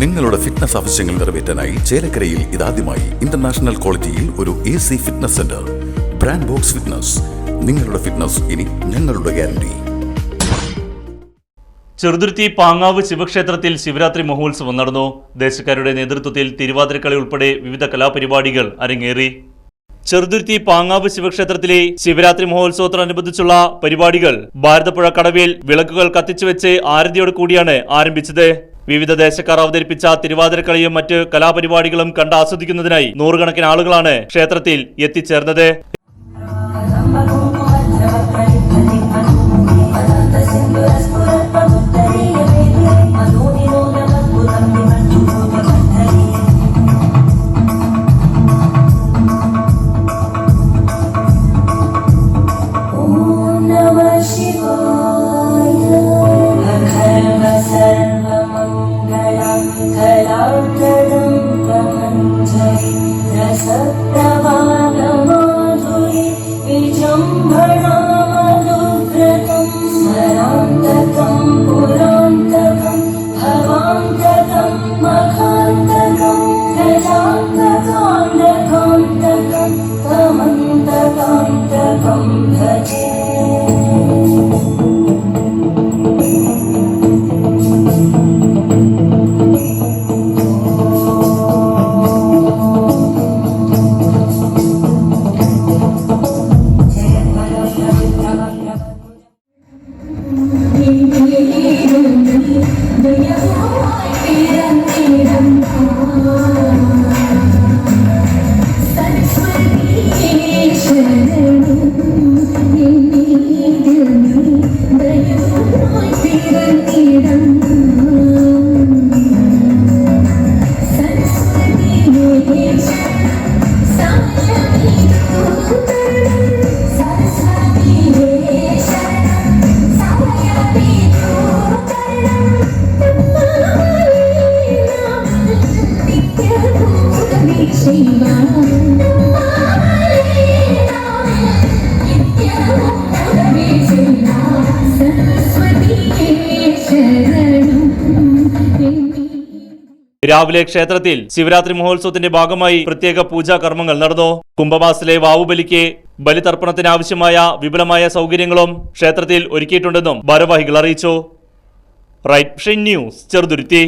നിങ്ങളുടെ ഫിറ്റ്നസ് ആവശ്യങ്ങൾ നിറവേറ്റാനായി ചേലക്കരയിൽ ഇതാദ്യമായി ഇന്റർനാഷണൽ ക്വാളിറ്റിയിൽ ഒരു A C fitness centre brand box fitness നിങ്ങളുടെ ഫിറ്റ്നസ് ഇനി ഞങ്ങളുടെ ഗ്യാരണ്ടി ചെറുതുരുത്തി പാങ്ങാവ് ശിവക്ഷേത്രത്തിൽ ശിവരാത്രി മഹോത്സവം നടന്നു. ദേശക്കാരുടെ നേതൃത്വത്തിൽ തിരുവാതിരക്കളി ഉൾപ്പെടെ വിവിധ കലാപരിപാടികൾ അരങ്ങേറി. ചെറുതുരുത്തി പാങ്ങാവ് ശിവക്ഷേത്രത്തിലെ ശിവരാത്രി മഹോത്സവത്തോടനുബന്ധിച്ചുള്ള പരിപാടികൾ ഭാരതപ്പുഴ കടവിൽ വിളക്കുകൾ കത്തിച്ചുവെച്ച് ആരതിയോട് കൂടിയാണ് ആരംഭിച്ചത്. വിവിധ ദേശക്കാർ അവതരിപ്പിച്ച തിരുവാതിരക്കളിയും മറ്റ് കലാപരിപാടികളും കണ്ട് ആസ്വദിക്കുന്നതിനായി നൂറുകണക്കിന് ആളുകളാണ് ക്ഷേത്രത്തിൽ എത്തിച്ചേർന്നത്. भवान्तकं मखान्तकं गजान्तकान्तकान्तकं രാവിലെ ക്ഷേത്രത്തിൽ ശിവരാത്രി മഹോത്സവത്തിന്റെ ഭാഗമായി പ്രത്യേക പൂജാ കർമ്മങ്ങൾ നടന്നു. കുംഭമാസിലെ വാവുബലിക്ക് ബലിതർപ്പണത്തിനാവശ്യമായ വിപുലമായ സൗകര്യങ്ങളും ക്ഷേത്രത്തിൽ ഒരുക്കിയിട്ടുണ്ടെന്നും ഭാരവാഹികൾ അറിയിച്ചു. Right News Cheruthuruthy.